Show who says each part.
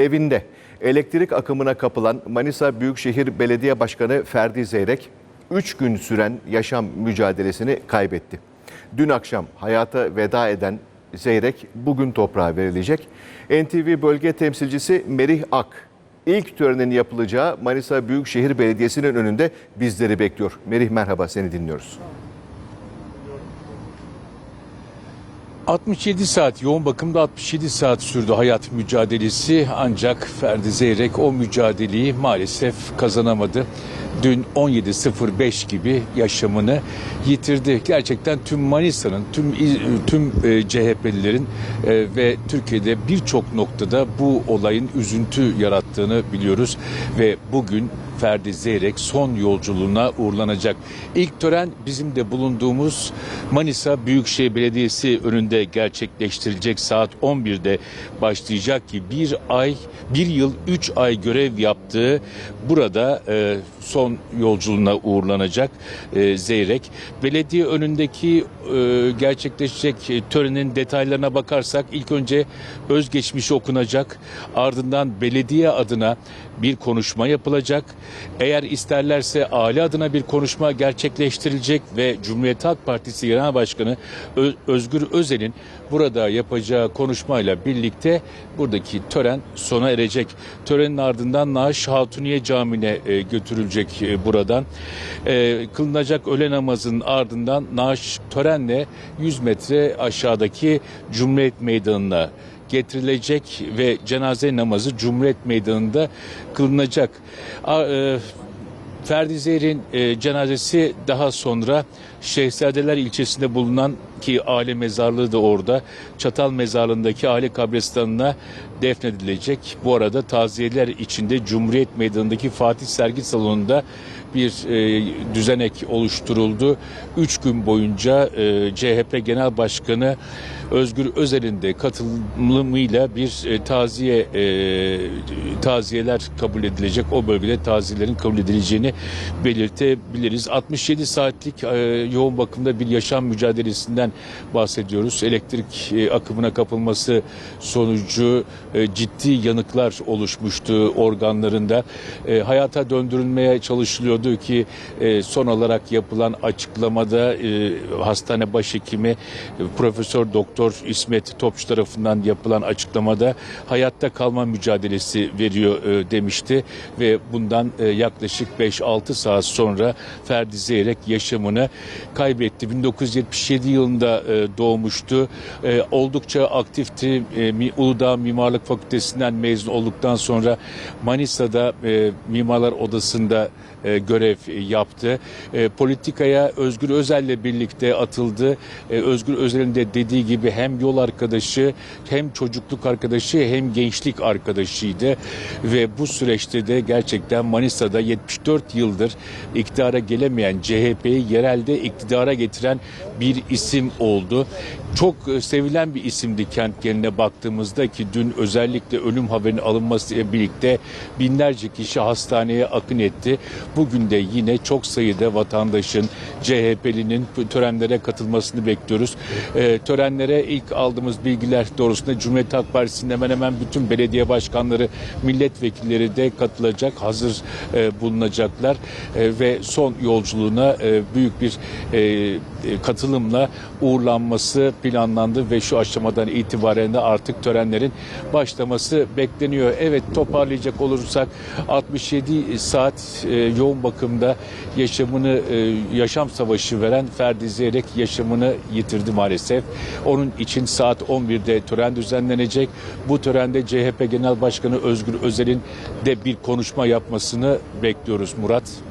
Speaker 1: Evinde elektrik akımına kapılan Manisa Büyükşehir Belediye Başkanı Ferdi Zeyrek 3 gün süren yaşam mücadelesini kaybetti. Dün akşam hayata veda eden Zeyrek bugün toprağa verilecek. NTV bölge temsilcisi Merih Ak ilk törenin yapılacağı Manisa Büyükşehir Belediyesi'nin önünde bizleri bekliyor. Merih merhaba seni dinliyoruz.
Speaker 2: 67 saat yoğun bakımda 67 saat sürdü hayat mücadelesi ancak Ferdi Zeyrek o mücadeleyi maalesef kazanamadı. Dün 17.05 gibi yaşamını yitirdi. Gerçekten tüm Manisa'nın, tüm tüm e, CHP'lilerin e, ve Türkiye'de birçok noktada bu olayın üzüntü yarattığını biliyoruz ve bugün Ferdi Zeyrek son yolculuğuna uğurlanacak. İlk tören bizim de bulunduğumuz Manisa Büyükşehir Belediyesi önünde gerçekleştirilecek saat 11'de başlayacak ki bir ay, bir yıl, üç ay görev yaptığı burada e, son yolculuğuna uğurlanacak e, Zeyrek. Belediye önündeki e, gerçekleşecek törenin detaylarına bakarsak ilk önce özgeçmişi okunacak ardından belediye adına bir konuşma yapılacak. Eğer isterlerse aile adına bir konuşma gerçekleştirilecek ve Cumhuriyet Halk Partisi Genel Başkanı Özgür Özel'in burada yapacağı konuşmayla birlikte buradaki tören sona erecek. Törenin ardından Naaş Hatuniye Camii'ne e, götürülecek e, buradan. E, kılınacak öğle namazının ardından Naaş törenle 100 metre aşağıdaki Cumhuriyet Meydanı'na getirilecek ve cenaze namazı Cumhuriyet Meydanı'nda kılınacak. E, Ferdi Zeyr'in e, cenazesi daha sonra Şehzadeler ilçesinde bulunan ki aile mezarlığı da orada Çatal mezarlığındaki aile kabristanına defnedilecek. Bu arada taziyeler içinde Cumhuriyet Meydanı'ndaki Fatih Sergi Salonu'nda bir e, düzenek oluşturuldu. Üç gün boyunca e, CHP Genel Başkanı Özgür Özel'in de katılımıyla bir e, taziye e, taziyeler kabul edilecek. O bölgede taziyelerin kabul edileceğini belirtebiliriz. 67 saatlik e, yoğun bakımda bir yaşam mücadelesinden bahsediyoruz. Elektrik e, akımına kapılması sonucu e, ciddi yanıklar oluşmuştu organlarında. E, hayata döndürülmeye çalışılıyordu ki son olarak yapılan açıklamada hastane başhekimi Profesör Doktor İsmet Topçu tarafından yapılan açıklamada hayatta kalma mücadelesi veriyor demişti ve bundan yaklaşık 5-6 saat sonra Ferdi Zeyrek yaşamını kaybetti. 1977 yılında e, doğmuştu. E, oldukça aktifti. E, Uludağ Mimarlık Fakültesinden mezun olduktan sonra Manisa'da e, Mimarlar Odası'nda görev yaptı. Politikaya Özgür Özel'le birlikte atıldı. Özgür Özel'in de dediği gibi hem yol arkadaşı hem çocukluk arkadaşı hem gençlik arkadaşıydı ve bu süreçte de gerçekten Manisa'da 74 yıldır iktidara gelemeyen CHP'yi yerelde iktidara getiren bir isim oldu. Çok e, sevilen bir isimdi kent geneline baktığımızda ki dün özellikle ölüm haberinin alınmasıyla birlikte binlerce kişi hastaneye akın etti. Bugün de yine çok sayıda vatandaşın CHP'linin törenlere katılmasını bekliyoruz. E, törenlere ilk aldığımız bilgiler doğrusunda Cumhuriyet Halk Partisi'nin hemen hemen bütün belediye başkanları, milletvekilleri de katılacak, hazır e, bulunacaklar E, ve son yolculuğuna e, büyük bir e, e, katılımla uğurlanması planlandı ve şu aşamadan itibaren de artık törenlerin başlaması bekleniyor. Evet toparlayacak olursak 67 saat e, yoğun bakımda yaşamını e, yaşam savaşı veren Ferdi Zeyrek yaşamını yitirdi maalesef. Onun için saat 11'de tören düzenlenecek. Bu törende CHP Genel Başkanı Özgür Özel'in de bir konuşma yapmasını bekliyoruz Murat.